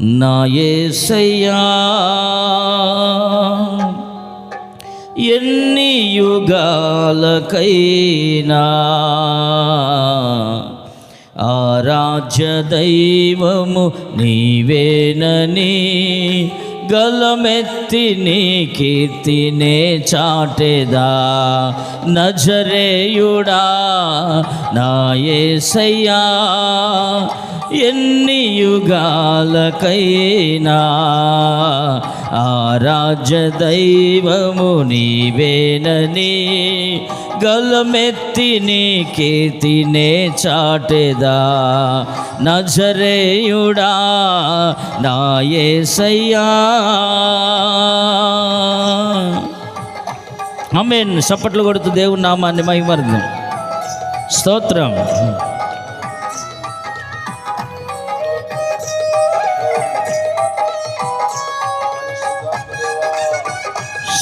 నా యేసయ్యా ఎన్ని యుగాలకైనా ఆరాధ్య దైవము నీవేనని గలమెత్తి నీ కీర్తినే చాటేదా నజరేయుడా నాయసయ్యా ఎన్ని యుగాలకైనా ఆరాధ్య దైవము నీవేనని గలమెత్తి నీ కీర్తినే చాటెదా. నజరేయుడా నా యేసయ్యా ఆమెన్. చప్పట్లు కొడుతూ దేవుని నామాన్ని మహిమర్దం స్తోత్రం.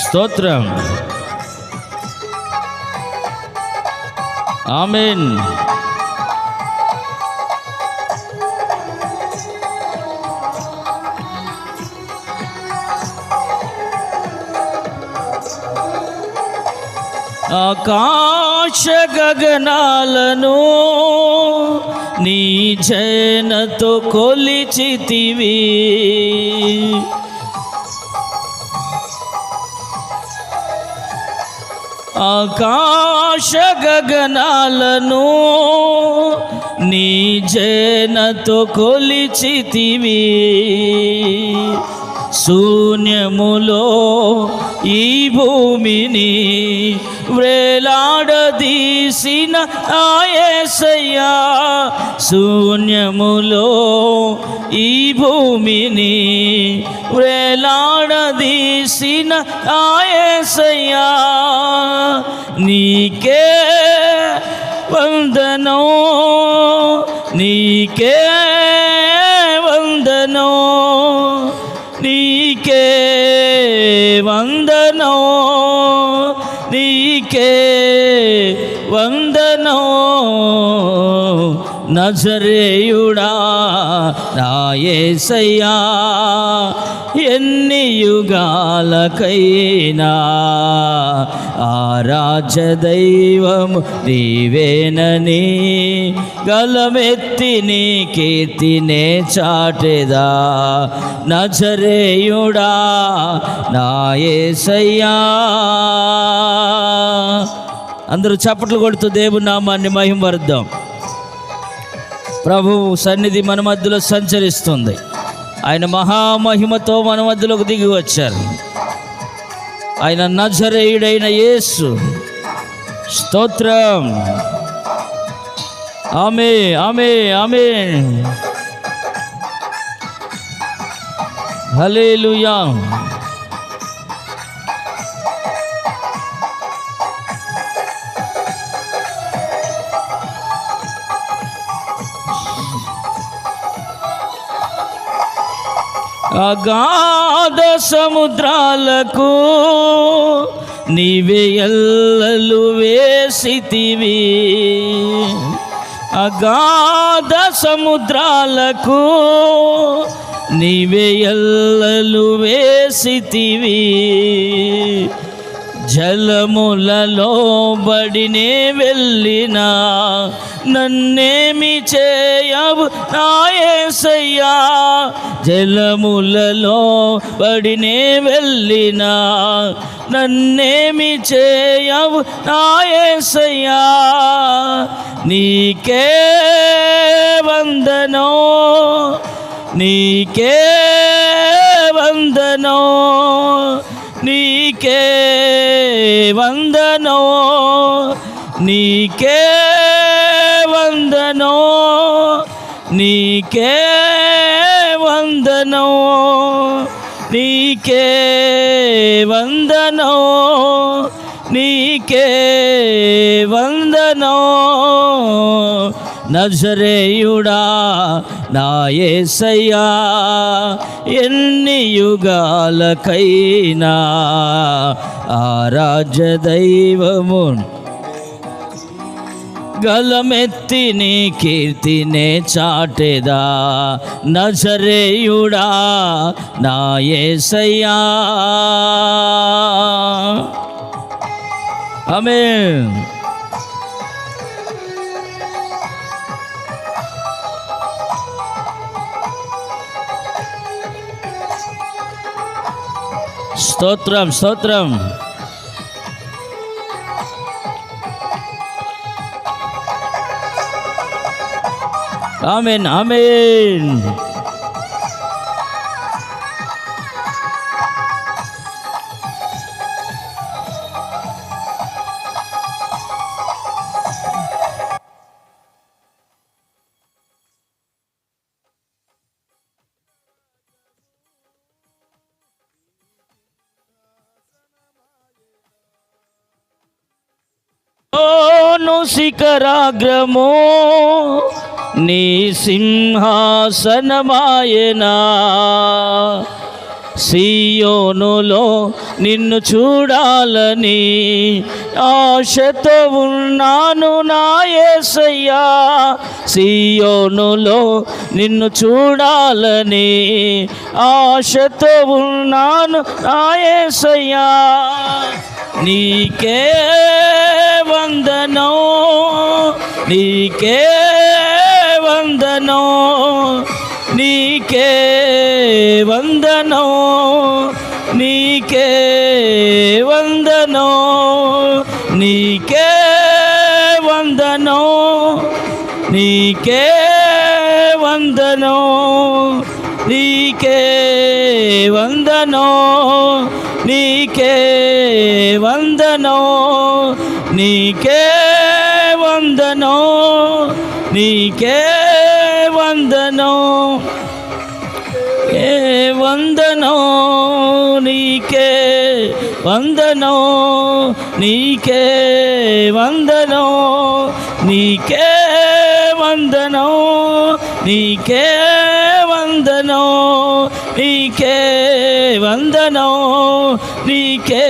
స్తోత్రం ఆమెన్ ఆకాశ గగనాలను నీ జనతో కొలిచితివి ఆకాశ గగనాలను నీ జనతో కొలిచితివి. శూన్యములో ఈ భూమిని వేలాడదీసిన ఆయసయ్యా శూన్యములో ఈ భూమిని వేలాడదీసిన ఆయసయ్యా నీకే వందనో నీకే వందనో నీకే వందనో నీకే వందనో. నజరేయుడా నాయసయ్యా ఎన్ని యుగాలకైనా ఆరాధ్య దైవము నీవేనని గలమెత్తి నీ కీర్తినే చాటెదా నజరేయుడా నాయసయ్యా అందరూ చప్పట్లు కొడుతూ దేవుని నామాన్ని మహిమరుద్దాం ప్రభువు సన్నిధి మన మధ్యలో సంచరిస్తుంది. ఆయన మహామహిమతో మన మధ్యలోకి దిగి వచ్చారు. ఆయన నజరేయుడైన యేసు. స్తోత్రం. ఆమె ఆమె ఆమె. హలేలుయా అగాధ సముద్రాలకు నీవే ఎల్లలు వేసితివి. అగాధ సముద్రాలకు నీవే ఎల్లలు వేసితివి. జలములలో బడినే వెళ్ళినా నన్నేమి చేయవు నాయసయ్యా జలములలో బడినే వెళ్ళినా నన్నేమి చేయవు నాయసయ్యా నీకే వందనో నీకే వందనో నీకే వందనో? నీకే వందనో? నీకే వందనో? నీకే వందనో? నీకే వందనో? నజరేయుడా నాయసయ్యా ఎన్ని యుగాలకైనా ఆరాధ్య దైవము గలమెత్తి నీ కీర్తినే చాటెదా నజరేయుడా నా ఏసయ్యా. ఆమె స్తోత్రం స్తోత్రం. Amen amen. శిఖరాగ్రమో నీ సింహాసనమాయనా. సియోనులో నిన్ను చూడాలని ఆశతో ఉన్నాను నాయసయ్యా సియోనులో నిన్ను చూడాలని ఆశతో ఉన్నాను నా నీకే వందనో నీకే వందనో నీకే వంద నీకే వందనో నీకే వందనో నీకే వందనో నీకే వందనో నీకే వందనో ఏ వందనో నీకే వందనో నీకే వందనో నీకే నీకే వందనో నీకే వందనో నీకే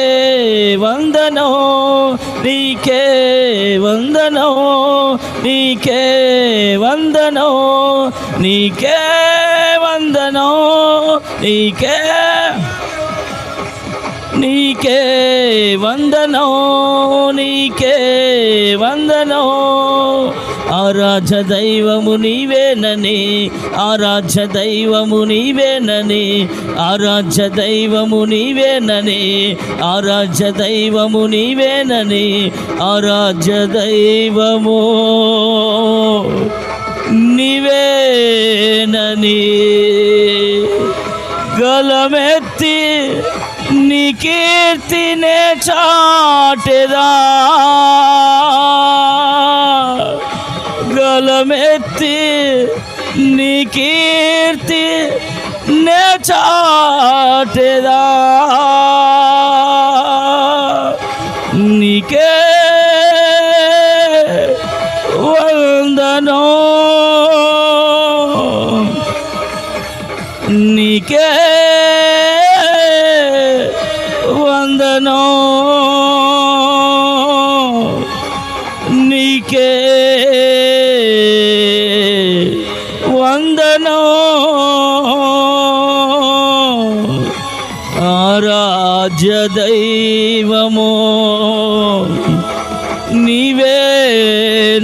వందనో నీకే వందనో నీకే వందనో నీకే వందనో నీకే నీకే వందనో నీకే వందనో. ఆరాధ్య దైవము నీవేనని ఆరాధ్య దైవము నీవేనని ఆరాధ్య దైవము నీవేనని ఆరాధ్య దైవము నీవేనని ఆరాధ్య దైవము నీవేనని. గలమెత్తి నీ కీర్తినే చాటెదా. నే చాటెదా నీకే వందనో. నీకే నీవేనని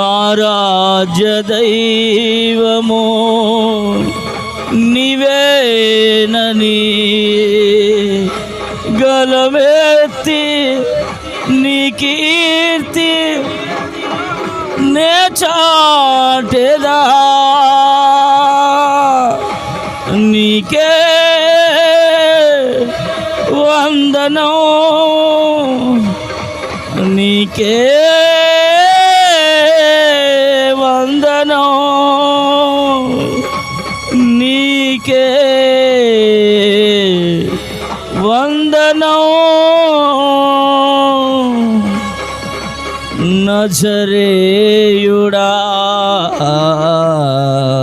ఆరాధ్య దైవము నీవేనని గలవేత్తి నీ కీర్తి నే చాటెదా? వందనం నీకే వందనం నీకే వందనం నజర